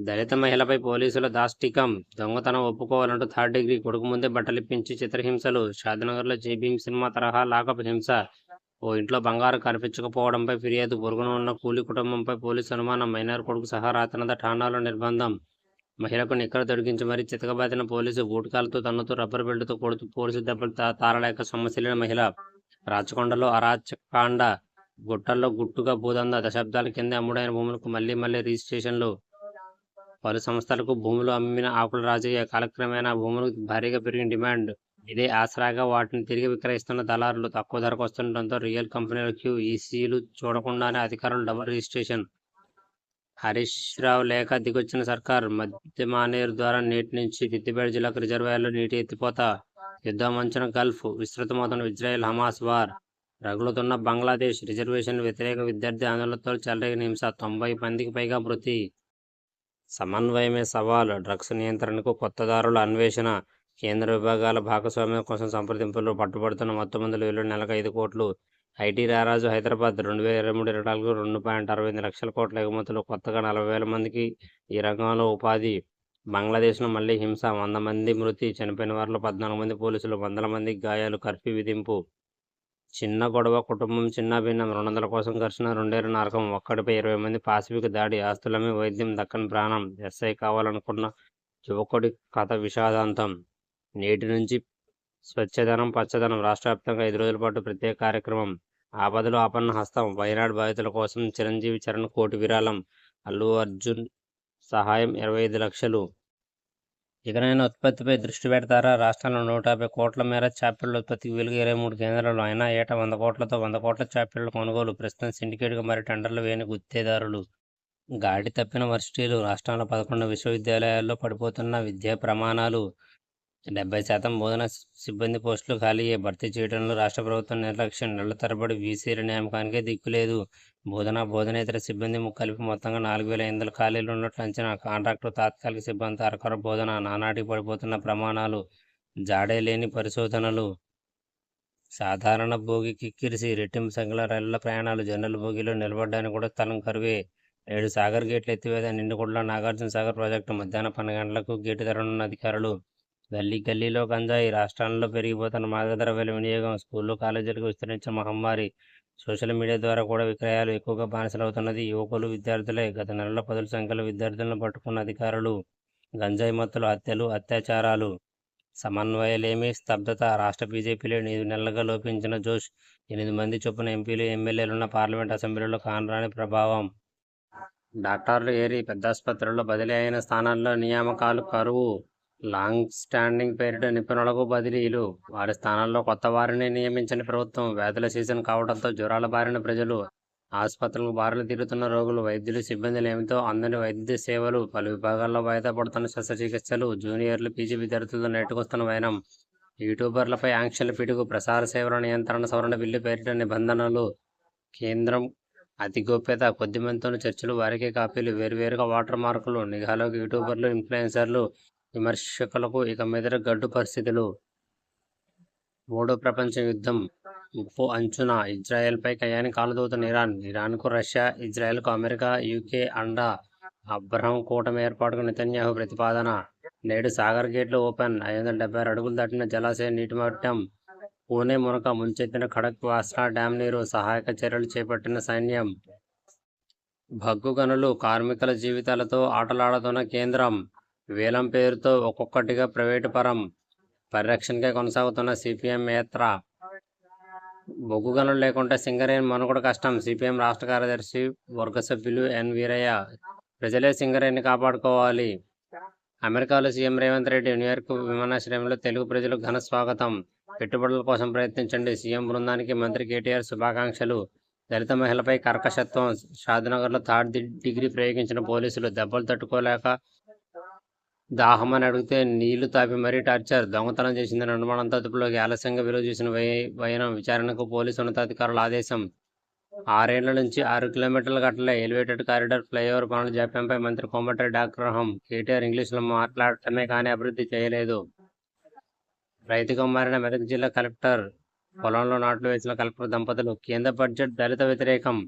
దళిత మహిళపై పోలీసుల దాష్టికం దొంగతనం ఒప్పుకోవాలంటూ third degree కొడుకు ముందే బట్టలిప్పించి చిత్రహింసలు షాద్నగర్లో జేబీఎం సినిమా తరహా లాకప్ హింస. ఓ ఇంట్లో బంగారం కనిపించకపోవడంపై ఫిర్యాదు పొరుగున ఉన్న కూలి కుటుంబంపై పోలీసు అనుమానం మైనర్ కొడుకు సహా రాతనద ఠాణాలో నిర్బంధం. మహిళకు నిక్కర తొడిగించి మరీ చితకబాదిన పోలీసు బూటకాలతో తన్నుతూ రబ్బర్ బెల్ట్తో కొడుతూ పోలీసు దెబ్బలు తా- తారలేక సొమ్మసిల్లిన మహిళ. రాచకొండలో అరాచకాండ గుట్టల్లో గుట్టుగా భూదంద దశాబ్దాల కింద అమ్ముడైన భూములకు మళ్ళీ మళ్ళీ రిజిస్ట్రేషన్లు. పలు సంస్థలకు భూములు అమ్మిన ఆకుల రాజయ్య కాలక్రమేణా భూములు భారీగా పెరిగిన డిమాండ్. ఇదే ఆసరాగా వాటిని తిరిగి విక్రయిస్తున్న దళారులు తక్కువ ధరకు వస్తుండటంతో రియల్ కంపెనీల క్యూ ఈసీలు చూడకుండానే అధికారులు డబుల్ రిజిస్ట్రేషన్. హరీష్ రావు లేక దిగొచ్చిన సర్కార్ మధ్యమానేరు ద్వారా నీటి నుంచి తిత్తిపేట జిల్లాకు రిజర్వాయర్లో నీటి ఎత్తిపోత యుద్ధం అంచన గల్ఫ్ విస్తృతమవుతున్న ఇజ్రాయెల్ హమాస్ వార్ రగులుతున్న బంగ్లాదేశ్ రిజర్వేషన్ వ్యతిరేక విద్యార్థి ఆందోళనతో చెలరేగిన హింస తొంభై మందికి పైగా మృతి. సమన్వయమే సవాలు. డ్రగ్స్ నియంత్రణకు కొత్తదారుల అన్వేషణ కేంద్ర విభాగాల భాగస్వామ్యం కోసం సంప్రదింపులు పట్టుబడుతున్న మొత్తం మందుల విలువ నెలకు ఐదు కోట్లు. ఐటీ రారాజు హైదరాబాద్ రెండు వేల ఇరవై మూడు ఇరవై నాలుగు రెండు పాయింట్ అరవై ఎనిమిది లక్షల కోట్ల ఎగుమతులు కొత్తగా నలభై వేల మందికి ఈ రంగంలో ఉపాధి. బంగ్లాదేశ్లో మళ్ళీ హింస వంద మంది మృతి చనిపోయిన వారిలో పద్నాలుగు మంది పోలీసులు వందల మంది గాయాలు కర్ఫ్యూ విధింపు. చిన్న గొడవ కుటుంబం చిన్న భిన్నం రెండు వందల కోసం ఘర్షణ రెండేరు నరకం ఒక్కడిపై ఇరవై మంది పాసిఫిక్ దాడి ఆస్తులమే వైద్యం దక్కని ప్రాణం ఎస్ఐ కావాలనుకున్న యువకుడి కథ విషాదాంతం. నేటి నుంచి స్వచ్ఛదనం పచ్చదనం రాష్ట్ర వ్యాప్తంగా ఐదు రోజుల పాటు ప్రత్యేక కార్యక్రమం. ఆపదలో ఆపన్న హస్తం వైనాడు బాధితుల కోసం చిరంజీవి చరణ్ కోటి విరాళం. అల్లు అర్జున్ సహాయం ఇరవై ఐదు లక్షలు. ఇకనైనా ఉత్పత్తిపై దృష్టి పెడతారా? రాష్ట్రంలో నూట యాభై కోట్ల మేర చాపిళ్ళ ఉత్పత్తికి వీలుగా ఇరవై మూడు కేంద్రాలు అయినా ఏటా వంద కోట్లతో వంద కోట్ల చాపిళ్ళ కొనుగోలు ప్రస్తుతం సిండికేట్గా మరి టెండర్లు వేయని గుత్తేదారులు. గాడి తప్పిన వర్సిటీలు రాష్ట్రంలో పదకొండు విశ్వవిద్యాలయాల్లో పడిపోతున్న విద్యా ప్రమాణాలు డెబ్బై శాతం బోధన సిబ్బంది పోస్టులు ఖాళీ భర్తీ చేయడంలో రాష్ట్ర ప్రభుత్వం నిర్లక్ష్యం. నెలల తరబడి వీసీల నియామకానికే దిక్కులేదు బోధన బోధనేతర సిబ్బంది కలిపి మొత్తంగా నాలుగు వేల ఎనిమిది ఖాళీలు ఉన్నట్లు అంచనా. కాంట్రాక్టు తాత్కాలిక సిబ్బంది తరకర బోధన నానాటి పడిపోతున్న ప్రమాణాలు జాడే లేని పరిశోధనలు సాధారణ భోగి కిక్కిరిసి రెట్టింపు సంఖ్యలో రైళ్ళ ప్రయాణాలు జనరల్ భోగిలో నిలబడడానికి కూడా స్థలం కరువే. నేడు సాగర్ గేట్లు ఎత్తివేత నిండుగుడ్ల నాగార్జున సాగర్ ప్రాజెక్టు మధ్యాహ్నం పన్నెండు గంటలకు గేటు తెరవనున్న అధికారులు గల్లీ గల్లీలో గంజాయి రాష్ట్రాల్లో పెరిగిపోతున్న మాదక ద్రవ్యాల వినియోగం స్కూళ్ళు కాలేజీలకు విస్తరించిన మహమ్మారి సోషల్ మీడియా ద్వారా కూడా విక్రయాలు ఎక్కువగా బానిసలవుతున్నది. యువకులు విద్యార్థులే. గత నెలలో పదుల సంఖ్యలో విద్యార్థులను పట్టుకున్న అధికారులు గంజాయి మత్తులు హత్యలు అత్యాచారాలు సమన్వయలేమి స్తబ్దత రాష్ట్ర బీజేపీలో ఎనిమిది నెలలుగా లోపించిన జోష్ ఎనిమిది మంది చొప్పున ఎంపీలు ఎమ్మెల్యేలున్న పార్లమెంట్ అసెంబ్లీలో కానరాని ప్రభావం. డాక్టర్లు ఏరి పెద్ద ఆసుపత్రుల్లో బదిలీ అయిన స్థానాల్లో నియామకాలు కరువు. లాంగ్ స్టాండింగ్ పేరిట నిపుణులకు బదిలీలు. వారి స్థానాల్లో కొత్త వారిని నియమించని ప్రభుత్వం వ్యాధుల సీజన్ కావడంతో జ్వరాల బారిన ప్రజలు ఆసుపత్రులకు బారులు తిరుగుతున్న రోగులు వైద్యులు సిబ్బందులు ఏమిటో అందని వైద్య సేవలు పలు విభాగాల్లో వాయిదా పడుతున్న శస్త్రచికిత్సలు జూనియర్లు పీజీ విద్యార్థులతో నెట్టుకొస్తున్న వైనం. యూట్యూబర్లపై ఆంక్షల పిడుగు ప్రసార సేవల నియంత్రణ సవరణ బిల్లు పేరిట నిబంధనలు కేంద్రం అతి గోప్యత కొద్ది చర్చలు. వారికే కాపీలు వేరువేరుగా వాటర్ మార్కులు నిఘాలోకి యూట్యూబర్లు ఇన్ఫ్లుయెన్సర్లు విమర్శకులకు ఇక మీదట గడ్డు పరిస్థితులు. మూడో ప్రపంచ యుద్ధం ముప్పు అంచున ఇజ్రాయెల్పై కయాని కాలుదూతున్న ఇరాన్. ఇరాన్కు రష్యా ఇజ్రాయెల్కు అమెరికా యూకే అండా అబ్రహం కూటమి ఏర్పాటుకు నితన్యాహు ప్రతిపాదన. నేడు సాగర్ గేట్లు ఓపెన్. ఐదు వందల డెబ్బై ఆరు అడుగులు దాటిన జలాశయ నీటి మట్టం పూణే మునక ముంచెత్తిన ఖడక్ వాస్నా డ్యాం నీరు సహాయక చర్యలు చేపట్టిన సైన్యం. భగ్గు గనులు కార్మికుల జీవితాలతో ఆటలాడుతున్న కేంద్రం. వేలం పేరుతో ఒక్కొక్కటిగా ప్రైవేటు పరం పరిరక్షణకే కొనసాగుతున్న సిపిఎం యాత్ర బొగ్గు గనులు లేకుంటే సింగరేణి మనుగడ కష్టం. సిపిఎం రాష్ట్ర కార్యదర్శి వర్గ సభ్యులు ఎన్ వీరయ్య. ప్రజలే సింగరేణిని కాపాడుకోవాలి. అమెరికాలో సీఎం రేవంత్ రెడ్డి న్యూయార్క్ విమానాశ్రయంలో తెలుగు ప్రజలకు ఘన స్వాగతం. పెట్టుబడుల కోసం ప్రయత్నించండి. సీఎం బృందానికి మంత్రి కేటీఆర్ శుభాకాంక్షలు. దళిత మహిళపై కర్కశత్వం. షాద్నగర్లో థర్డ్ డిగ్రీ ప్రయోగించిన పోలీసులు దెబ్బలు తట్టుకోలేక దాహమని అడిగితే నీళ్ళు తాపి మరీ టార్చర్. దొంగతనం చేసిందని అనుమానం అదుపులోకి ఆలస్యంగా విలువ చేసిన వై వైనం విచారణకు పోలీసు ఉన్నతాధికారుల ఆదేశం. ఆరేళ్ళ నుంచి ఆరు కిలోమీటర్ల గట్టలే ఎలివేటెడ్ కారిడార్ ఫ్లైఓవర్ పనుల జాప్యంపై మంత్రి కోమటిరెడ్డి ఆగ్రహం. కేటీఆర్ ఇంగ్లీష్లో మాట్లాడటమే కానీ అభివృద్ధి చేయలేదు. రైతుగా మారిన మెదక్ జిల్లా కలెక్టర్ పొలంలో నాట్లు వేసిన కలెక్టర్ దంపతులు కేంద్ర బడ్జెట్ దళిత వ్యతిరేకం.